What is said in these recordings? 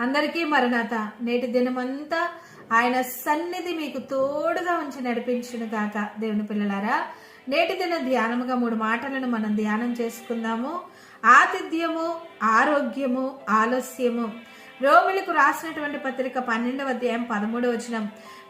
అందరికీ మరణాత నేటి దినమంతా ఆయన సన్నిధి మీకు తోడుగా ఉంచి నడిపించును గాక దేవుని పిల్లలారా. నేటి దిన ధ్యానముగా మూడు మాటలను మనం ధ్యానం చేసుకుందాము. ఆతిథ్యము ఆరోగ్యము ఆలస్యము. రోమిలకు రాసినటువంటి పత్రిక పన్నెండవ అధ్యాయం పదమూడవ వచనం.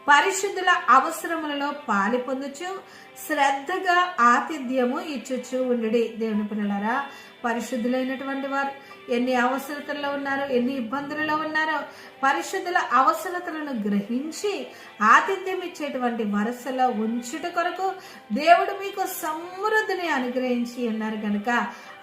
పరిశుద్ధుల అవసరములలో పాలి పొందుచు శ్రద్ధగా ఆతిథ్యము ఇచ్చుచు ఉండు దేవుని పిల్లలారా. పరిశుద్ధులైనటువంటి వారు ఎన్ని అవసరతల్లో ఉన్నారో ఎన్ని ఇబ్బందులలో ఉన్నారో పరిశుద్ధుల అవసరతలను గ్రహించి ఆతిథ్యం ఇచ్చేటువంటి వరుసలో ఉంచుట కొరకు దేవుడు మీకు సమృద్ధిని అనుగ్రహించి ఉన్నారు కనుక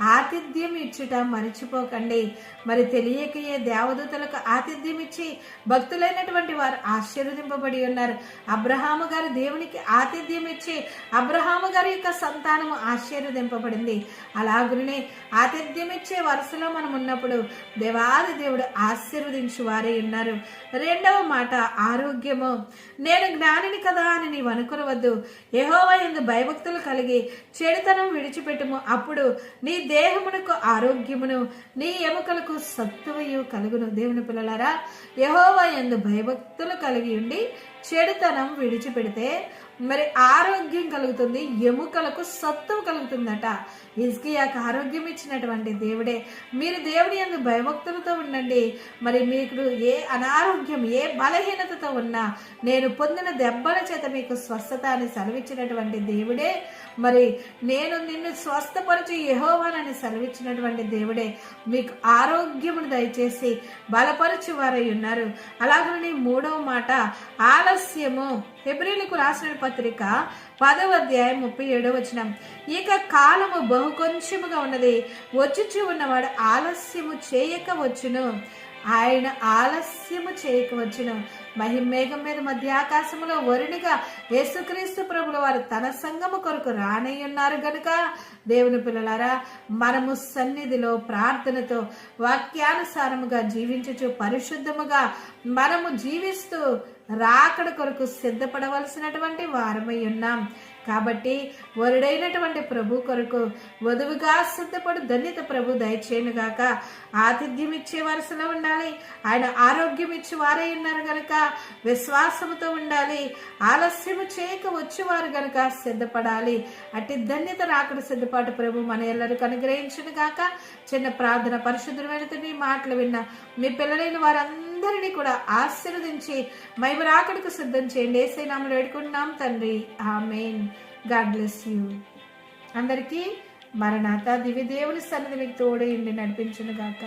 ఆతిథ్యం ఇచ్చుట మరిచిపోకండి. మరి తెలియకయే దేవదూతలకు ఆతిథ్యం ఇచ్చి భక్తులైనటువంటి వారు ఆశీర్వదింపబడి ఉన్నారు. అబ్రహాము గారు దేవునికి ఆతిథ్యం ఇచ్చి అబ్రహాము గారి యొక్క సంతానము ఆశీర్వదింపబడింది. అలాగునే ఆతిథ్యం ఇచ్చే వరుసలో మనం ఉన్నప్పుడు దేవాది దేవుడు ఆశీర్వదించు వారే ఉన్నారు. రెండవ మాట ఆరోగ్యము. నేను జ్ఞానిని కదా అని నీవు అనుకునవద్దు. యహోవ ఎందు భయభక్తులు కలిగి చెడుతనం విడిచిపెట్టుము. అప్పుడు నీ దేహమునకు ఆరోగ్యమును నీ ఎముకలకు సత్తువయు కలుగును. దేవుని పిల్లలారా యెహోవా ఎందు భయభక్తులు కలిగి ఉండి చెడుతనం విడిచిపెడితే మరి ఆరోగ్యం కలుగుతుంది ఎముకలకు సత్వం కలుగుతుందట. ఇజ్కియాకు ఆరోగ్యం ఇచ్చినటువంటి దేవుడే మీరు దేవుని ఎందు భయభక్తులతో ఉండండి. మరి మీకు ఏ అనారోగ్యం ఏ బలహీనతతో ఉన్నా నేను పొందిన దెబ్బల చేత మీకు స్వస్థత అని సెలవిచ్చినటువంటి దేవుడే. మరి నేను నిన్ను స్వస్థపరచు యహోవానని సెలవిచ్చినటువంటి దేవుడే మీకు ఆరోగ్యమును దయచేసి బలపరచు వారై ఉన్నారు. అలాగని మూడవ మాట ఆలస్యము ఫిబ్రిలకు రాసిన పత్రిక పదవ అధ్యాయం ముప్పై ఏడవ వచనం. ఇక కాలము బహు కొంచెముగా ఉన్నది. వచ్చుచు ఉన్నవాడు ఆలస్యము చేయక వచ్చును. ఆయన ఆలస్యము చేయక వచ్చిన. మహిమేఘం మీద మధ్య ఆకాశములో వరునిగా యేసుక్రీస్తు ప్రభుల వారు తన సంగము కొరకు రానయ్యున్నారు గనుక దేవుని పిల్లలారా మనము సన్నిధిలో ప్రార్థనతో వాక్యానుసారముగా జీవించుచు పరిశుద్ధముగా మనము జీవిస్తూ రాకడ కొరకు సిద్ధపడవలసినటువంటి వారమై ఉన్నాం. కాబట్టి వరుడైనటువంటి ప్రభు కొరకు వధువుగా సిద్ధపడు ధన్యత ప్రభు దయచేయనుగాక ఆతిథ్యం ఇచ్చే వరుసలో ఉండాలి. ఆయన ఆరోగ్యం ఇచ్చి వారే ఉన్నారు గనుక విశ్వాసముతో ఉండాలి. ఆలస్యము చేయక వచ్చేవారు గనుక సిద్ధపడాలి. అట్టి ధన్యత రాకడ సిద్ధపాటు ప్రభు మన ఎల్లరికి అనుగ్రహించును గాక. చిన్న ప్రార్థన పరిశుద్ధమైన తండ్రి మాటలు విన్న మీ పిల్లలైన అందరినీ కూడా ఆశీర్వదించి మైబు సిద్ధం చేయండి. ఏసైనామలు వేడుకుంటున్నాం. తండ్రి ఆమెన్. God bless you. అందరికీ మరణాత దివ్య దేవుని సన్నిధి మీకు తోడు నడిపించును గాక